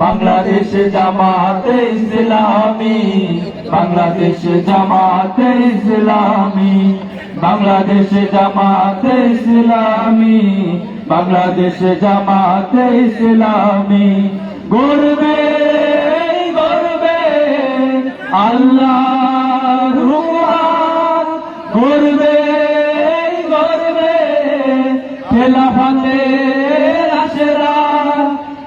বাংলাদেশ জামাতে ইসলামী, বাংলাদেশ জামাতে ইসলামী, বাংলাদেশ জামাতে ইসলামী, বাংলাদেশ জামাতে ইসলামী। গর্বে গর্বে আল্লাহ গর্বে গর্বে খেলাফাতে আশরা।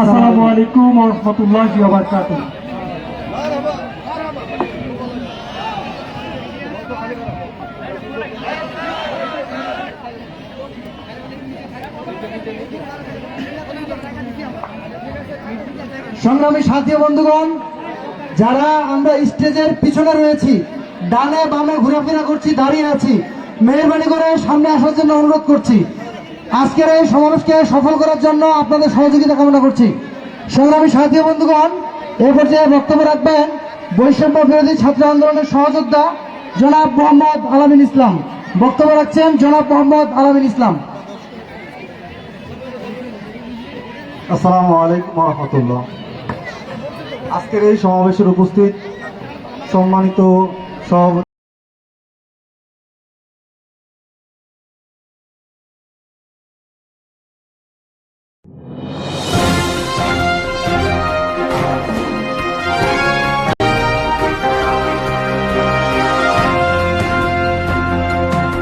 আসসালামু আলাইকুম রহমতুল্লাহ সংগ্রামী সাথী বন্ধুগণ, যারা আমরা স্টেজের পিছনে রয়েছি, ডানে বামে ঘোরাফেরা করছি, দাঁড়িয়ে আছি, মেহরবানি করে সামনে আসার জন্য অনুরোধ করছি। আজকের এই সমাবেশকে সফল করার জন্য আপনাদের সহযোগিতা কামনা করছি। সংগ্রামী সাথী বন্ধুগণ এই পর্যায়ে বক্তব্য রাখবেন বৈষম্য বিরোধী ছাত্র আন্দোলনের সহযোদ্ধা জনাব মোহাম্মদ আলামিন ইসলাম। বক্তব্য রাখছেন জনাব মোহাম্মদ আলামিন ইসলাম। আসসালামু আলাইকুম রহমতুল্লাহ আজকের এই সমাবেশের উপস্থিত সম্মানিত সভাপতি